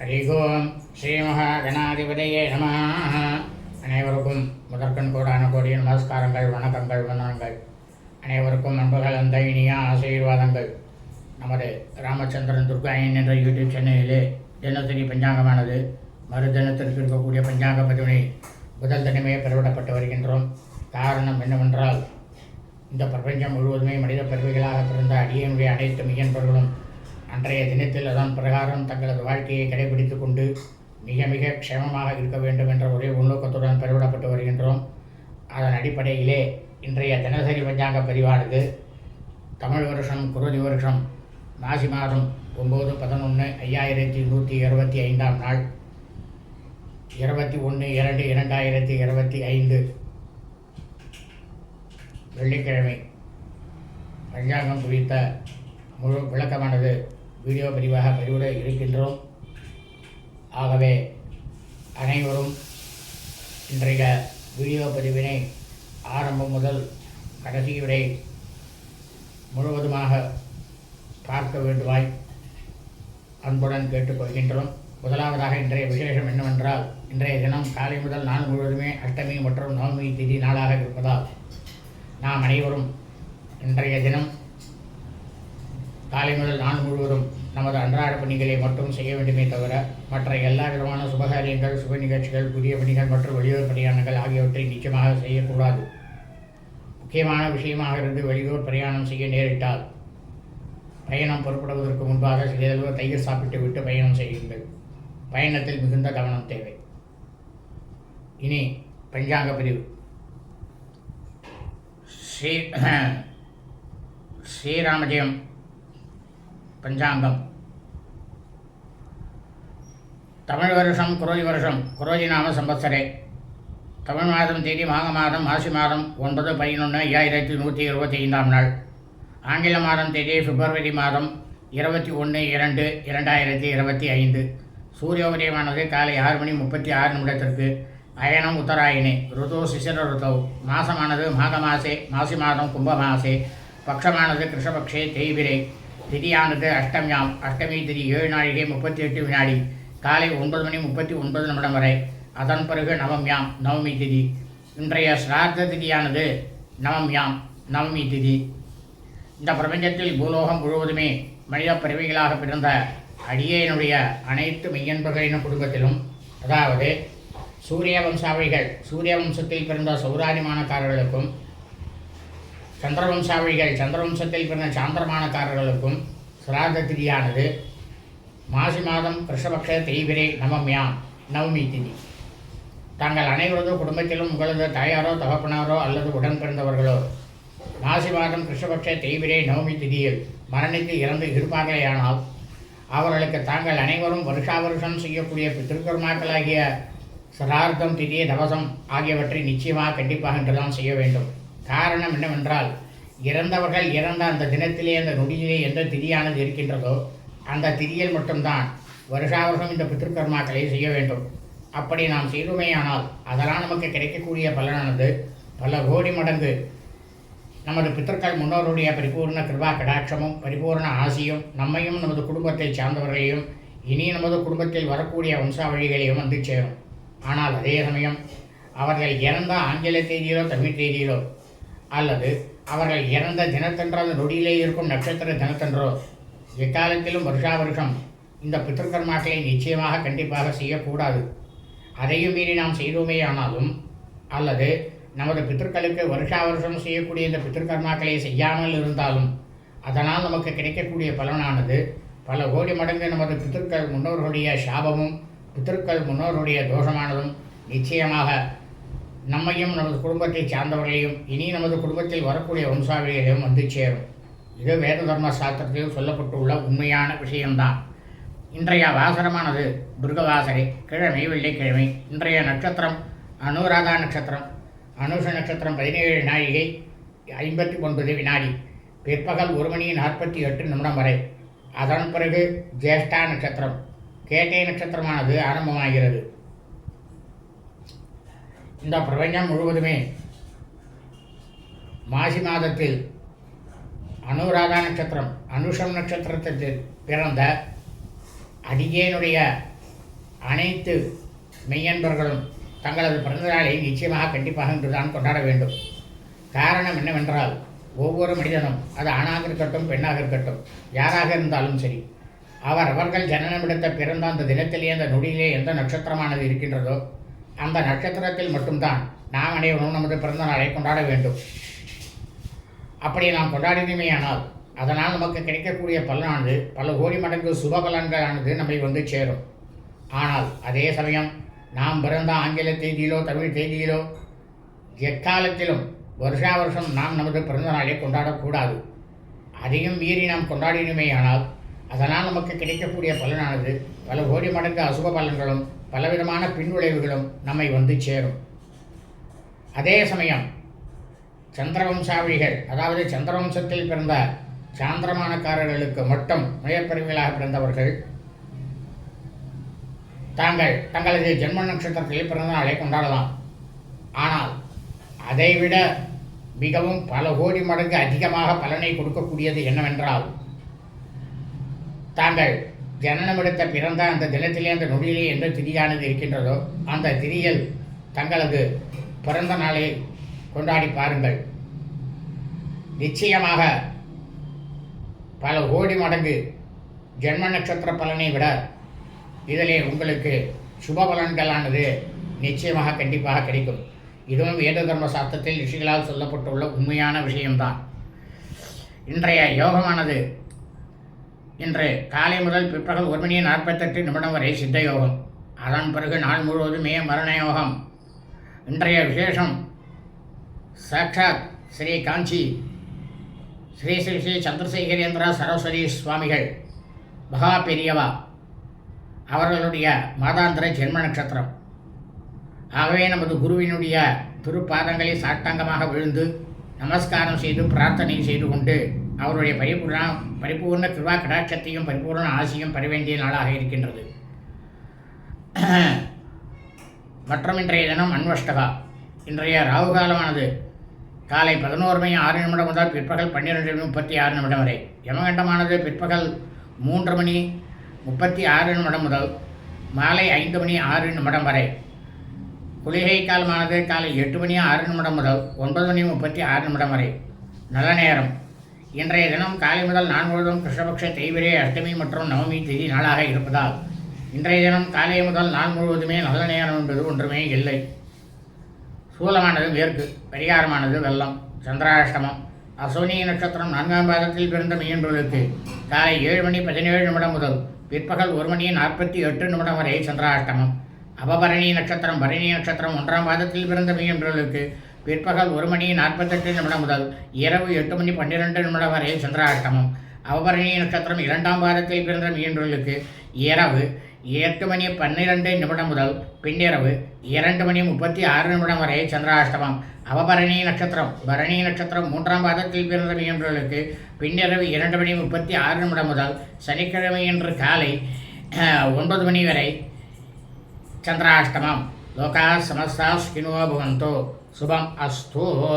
ஹரி ஓம் ஸ்ரீ மகாகணாதிபதியே நம. அனைவருக்கும் முதற்கண் கோடான கோடிய நமஸ்காரங்கள் வணக்கங்கள் வண்ணங்கள் அனைவருக்கும் அன்புகள் அந்த இனிய ஆசீர்வாதங்கள். நமது ராமச்சந்திரன் துர்காயன் என்ற யூடியூப் சேனலிலே தினசரி பஞ்சாங்கமானது மறு தினத்திற்கு இருக்கக்கூடிய பஞ்சாங்க பதிவினை முதல் தினமே பெறவிடப்பட்டு வருகின்றோம். காரணம் என்னவென்றால் இந்த பிரபஞ்சம் முழுவதுமே மனித பிறவிகளாக பிறந்த அடியனுடைய அனைத்து மெய்யன்பர்களும் அன்றைய தினத்தில் அதன் பிரகாரம் தங்களது வாழ்க்கையை கடைபிடித்து கொண்டு மிக மிக க்ஷேமமாக இருக்க வேண்டும் என்ற ஒரே உள்நோக்கத்துடன் பெருவிடப்பட்டு வருகின்றோம். அதன் அடிப்படையிலே இன்றைய தினசரி பஞ்சாங்க பதிவானது தமிழ் வருஷம் குருதி வருஷம் மாசி மாதம் ஒம்பது பதினொன்று ஐயாயிரத்தி நூற்றி இருபத்தி ஐந்தாம் நாள் இருபத்தி ஒன்று இரண்டு இரண்டாயிரத்தி இருபத்தி ஐந்து வெள்ளிக்கிழமை. பஞ்சாங்கம் குறித்த முழு விளக்கமானது வீடியோ பதிவாக பதிவிட இருக்கின்றோம். ஆகவே அனைவரும் இன்றைய வீடியோ பதிவினை ஆரம்பம் முதல் கடைசி வரை முழுவதுமாக பார்க்க வேண்டுமாய் அன்புடன் கேட்டுக்கொள்கின்றோம் முதலாவதாக இன்றைய விசேஷம் என்னவென்றால் இன்றைய தினம் காலை முதல் நாள் முழுவதுமே அஷ்டமி மற்றும் நவமி திதி நாளாக இருப்பதால் நாம் அனைவரும் இன்றைய தினம் காலை முதல் நாள் முழுவதும் நமது அன்றாட பணிகளை மட்டும் செய்ய வேண்டுமே தவிர மற்ற எல்லா விதமான சுபகாரியங்கள் சுப நிகழ்ச்சிகள் புதிய பணிகள் மற்றும் வெளியூர் பிரயாணங்கள் ஆகியவற்றை நிச்சயமாக செய்யக்கூடாது. முக்கியமான விஷயமாக இருந்து வெளியூர் பிரயாணம் செய்ய நேரிட்டால் பயணம் புறப்படுவதற்கு முன்பாக சிறிதளவு தயிர் சாப்பிட்டு விட்டு பயணம் செய்யுங்கள். பயணத்தில் மிகுந்த கவனம் தேவை. இனி பஞ்சாங்க பிரிவு. ஸ்ரீ ஸ்ரீராமஜெயம் பஞ்சாங்கம். தமிழ் வருஷம் குரோதி வருஷம் குரோதி நாம சம்பத்சரே. தமிழ் மாதம் தேதி மாக மாதம் மாசி மாதம் ஒன்பது பதினொன்று ஐயாயிரத்தி நூற்றி இருபத்தி ஐந்தாம் நாள். ஆங்கில மாதம் தேதி பிப்ரவரி மாதம் இருபத்தி ஒன்று இரண்டு இரண்டாயிரத்தி இருபத்தி ஐந்து. சூரிய உதயமானது காலை ஆறு மணி முப்பத்தி ஆறு நிமிடத்திற்கு. அயனம் உத்தராயணி ருது சிசிர ருதோ. மாசமானது மாக மாசே மாசி மாதம் கும்ப மாசே. பக்ஷமானது கிருஷ்ணபக்ஷே தேய்பிரை. திதியானது அஷ்டமியாம் அஷ்டமி திதி ஏழு நாழிகை முப்பத்தி எட்டு வினாடி. காலை ஒன்பது மணி முப்பத்தி ஒன்பது நிமிடம் வரை. அதன் பிறகு நவம்யாம் நவமி திதி. இன்றைய சிரார்த்த திதியானது நவம்யாம் நவமி திதி. இந்த பிரபஞ்சத்தில் பூலோகம் முழுவதுமே மனித பிறவிகளாக பிறந்த அடியேனுடைய அனைத்து மெய்யன்பர்களின் குடும்பத்திலும் அதாவது சூரிய வம்சாவளிகள் சூரிய வம்சத்தில் பிறந்த சௌராரிமானக்காரர்களுக்கும் சந்திரவம்சாவிகள் சந்திரவம்சத்தில் பிறந்த சாந்திரமானக்காரர்களுக்கும் சிராத திதியானது மாசி மாதம் கிருஷ்ணபக்ஷ தேய்பிரை நவம்யாம் நவமி திதி. தாங்கள் அனைவரது குடும்பத்திலும் உங்களது தாயாரோ தகப்பனாரோ அல்லது உடன் பிறந்தவர்களோ மாசி மாதம் கிருஷ்ணபக்ஷ தேய்பிரை நவமி திதியில் மரணித்து இறந்து இருப்பார்களேயானால் அவர்களுக்கு தாங்கள் அனைவரும் வருஷா வருஷம் செய்யக்கூடிய திருக்கர்மாக்களாகிய சிரார்த்தம் திதி தவசம் ஆகியவற்றை நிச்சயமாக கண்டிப்பாக என்றுதான் செய்ய வேண்டும். காரணம் என்னவென்றால் இறந்தவர்கள் இறந்த அந்த தினத்திலே அந்த நொடியிலே எந்த திதியானது இருக்கின்றதோ அந்த திதியில் மட்டும்தான் வருஷா வருஷம் இந்த பித்திருக்கர்மாக்களை செய்ய வேண்டும். அப்படி நாம் செய்துமேயானால் அதெல்லாம் நமக்கு கிடைக்கக்கூடிய பலனானது பல கோடி மடங்கு. நமது பித்தர்கள் முன்னோருடைய பரிபூர்ண கிருபா கடாட்சமும் பரிபூர்ண ஆசியும் நம்மையும் நமது குடும்பத்தை சார்ந்தவர்களையும் இனி நமது குடும்பத்தில் வரக்கூடிய வம்சாவழிகளையும் வந்து சேரும். ஆனால் அதே சமயம் அவர்கள் இறந்த ஆங்கில தேதியிலோ தமிழ் தேதியிலோ அல்லது அவர்கள் இறந்த தினத்தன்றோ அந்த நொடியிலே இருக்கும் நட்சத்திர தினத்தன்றோ எக்காலத்திலும் வருஷா வருஷம் இந்த பித்திருக்கர்மாக்களை நிச்சயமாக கண்டிப்பாக செய்யக்கூடாது. அதையும் மீறி நாம் செய்தோமே ஆனாலும் அல்லது நமது பித்திருக்களுக்கு வருஷா வருஷம் செய்யக்கூடிய இந்த பித்திருக்கர்மாக்களை செய்யாமல் இருந்தாலும் அதனால் நமக்கு கிடைக்கக்கூடிய பலனானது பல கோடி மடங்கு நமது பித்திருக்கள் முன்னோர்களுடைய சாபமும் பித்திருக்கள் முன்னோருடைய தோஷமானதும் நிச்சயமாக நம்மையும் நமது குடும்பத்தை சார்ந்தவர்களையும் இனி நமது குடும்பத்தில் வரக்கூடிய வம்சாவளிகளையும் வந்து சேரும். இது வேத தர்ம சாஸ்திரத்தில் சொல்லப்பட்டுள்ள உண்மையான விஷயம்தான். இன்றைய வாசரமானது துர்கவாசரை கிழமை வெள்ளிக்கிழமை. இன்றைய நட்சத்திரம் அனுராதா நட்சத்திரம். அனுஷ நட்சத்திரம் பதினேழு நாழிகை ஐம்பத்தி ஒன்பது வினாடி. பிற்பகல் ஒரு மணி நாற்பத்தி எட்டு நிமிடம் வரை. அதன் பிறகு ஜேஷ்டா நட்சத்திரம். கேட்டை நட்சத்திரமானது ஆரம்பமாகிறது. இந்த பிரபஞ்சம் முழுவதுமே மாசி மாதத்தில் அனுராதா நட்சத்திரம் அனுஷம் நட்சத்திரத்தில் பிறந்த அடியேனுடைய அனைத்து மெய்யன்பர்களும் தங்களது பிறந்தநாளை நிச்சயமாக கண்டிப்பாக இன்றுதான் கொண்டாட வேண்டும். காரணம் என்னவென்றால் ஒவ்வொரு மனிதனும் அது ஆணாக இருக்கட்டும் பெண்ணாக இருக்கட்டும் யாராக இருந்தாலும் சரி அவர் அவர்கள் ஜனனமிடத்த பிறந்த அந்த தினத்திலே அந்த நொடியிலே எந்த நட்சத்திரமானது இருக்கின்றதோ அந்த நட்சத்திரத்தில் மட்டும்தான் நாம் அனைவரும் நமது பிறந்த நாளை கொண்டாட வேண்டும். அப்படி நாம் கொண்டாடினமேயானால் அதனால் நமக்கு கிடைக்கக்கூடிய பலனானது பல கோடி மடங்கு சுப பலன்களானது நம்மை வந்து சேரும். ஆனால் அதே சமயம் நாம் பிறந்த ஆங்கில தேதியிலோ தமிழ் தேதியிலோ எக்காலத்திலும் வருஷா வருஷம் நாம் நமது பிறந்த நாளை கொண்டாடக்கூடாது. அதையும் மீறி நாம் கொண்டாடினமேயானால் அதனால் நமக்கு கிடைக்கக்கூடிய பலனானது பல கோடி மடங்கு அசுப பலன்களும் பலவிதமான பின்விளைவுகளும் நம்மை வந்து சேரும். அதே சமயம் சந்திரவம்சாவளிகள் அதாவது சந்திரவம்சத்தில் பிறந்த சாந்திரமானக்காரர்களுக்கு மட்டும் முயற்பிரிவிலாக பிறந்தவர்கள் தாங்கள் தங்களது ஜென்ம நட்சத்திரத்தில் பிறந்த நாளை கொண்டாடலாம். ஆனால் அதைவிட மிகவும் பல கோடி மடங்கு அதிகமாக பலனை கொடுக்கக்கூடியது என்னவென்றால் தாங்கள் ஜனனமெடுத்த பிறந்த அந்த தினத்திலே அந்த நொடியிலே எந்த திதியானது இருக்கின்றதோ அந்த திதியில் தங்களது பிறந்த நாளை கொண்டாடி பாருங்கள். நிச்சயமாக பல கோடி மடங்கு ஜென்ம நட்சத்திர பலனை விட இதிலே உங்களுக்கு சுப பலன்களானது நிச்சயமாக கண்டிப்பாக கிடைக்கும். இதுவும் வேத தர்ம சாஸ்திரத்தில் ரிஷிகளால் சொல்லப்பட்டுள்ள உண்மையான விஷயம்தான். இன்றைய யோகமானது இன்று காலை முதல் பிற்பகல் ஒரு மணி நாற்பத்தெட்டு நிமிடம் வரை சித்த யோகம் அதன் பிறகு நாள் முழுவதுமே மரண யோகம் இன்றைய விசேஷம் சாட்சாத் ஸ்ரீ காஞ்சி ஸ்ரீ ஸ்ரீ ஸ்ரீ சந்திரசேகரேந்திரா சரஸ்வதி சுவாமிகள் மகா பெரியவா அவர்களுடைய மாதாந்திர ஜென்ம நட்சத்திரம். ஆகவே நமது குருவினுடைய திருப்பாதங்களை சாட்டாங்கமாக விழுந்து நமஸ்காரம் செய்து பிரார்த்தனை செய்து கொண்டு அவருடைய பரிபூர்ண பரிபூர்ண கிருவா கடாட்சத்தையும் பரிபூர்ண ஆசியும் பெற வேண்டிய நாளாக இருக்கின்றது. மற்றும் இன்றைய தினம் அன்வஷ்டகா. இன்றைய ராகு காலமானது காலை பதினோரு மணி ஆறு நிமிடம் முதல் பிற்பகல் பன்னிரெண்டு முப்பத்தி ஆறு நிமிடம் வரை. யமகண்டமானது பிற்பகல் மூன்று மணி முப்பத்தி ஆறு நிமிடம் முதல் மாலை ஐந்து மணி ஆறு நிமிடம் வரை. குளிகை காலமானது காலை எட்டு மணி ஆறு நிமிடம் முதல் ஒன்பது மணி முப்பத்தி ஆறு நிமிடம் வரை. நல்ல நேரம். இன்றைய தினம் காலை முதல் நான் முழுவதும் கிருஷ்ணபக்ஷ தெய்வரே அஷ்டமி மற்றும் நவமி தேதி நாளாக இருப்பதால் இன்றைய தினம் காலை முதல் நாள் முழுவதுமே நல்ல நேரம் என்பது ஒன்றுமே இல்லை. சூலமானது மேற்கு பரிகாரமானது வெள்ளம் சந்திராஷ்டமம். அசோனி நட்சத்திரம் நான்காம் பாதத்தில் பிறந்த மீன்பொழுக்கு காலை ஏழு மணி பதினேழு நிமிடம் முதல் பிற்பகல் ஒரு மணி நாற்பத்தி எட்டு நிமிடம் வரை சந்திராஷ்டமம். அபபரணி நட்சத்திரம் பரணி நட்சத்திரம் ஒன்றாம் பாதத்தில் பிறந்த மீன்பொழுக்கு பிற்பகல் ஒரு மணி நாற்பத்தெட்டு நிமிடம் முதல் இரவு எட்டு மணி பன்னிரெண்டு நிமிடம் வரை சந்திராஷ்டமம். அவபரணி நட்சத்திரம் இரண்டாம் வாரத்தில் பிறந்த மீன்பொழுக்கு இரவு எட்டு மணி பன்னிரெண்டு நிமிடம் முதல் பின்னிரவு இரண்டு மணி முப்பத்தி ஆறு நிமிடம் வரை சந்திராஷ்டமம். அவபரணி நட்சத்திரம் பரணி நட்சத்திரம் மூன்றாம் பாதத்தில் பிறந்த மீன்பொழுக்கு பின்னிரவு இரண்டு மணி முப்பத்தி ஆறு நிமிடம் முதல் சனிக்கிழமையன்று காலை ஒன்பது மணி வரை చంద్రాష్టమం. లోకా సమస్త స్కినో భవంతు. శుభం అస్తు.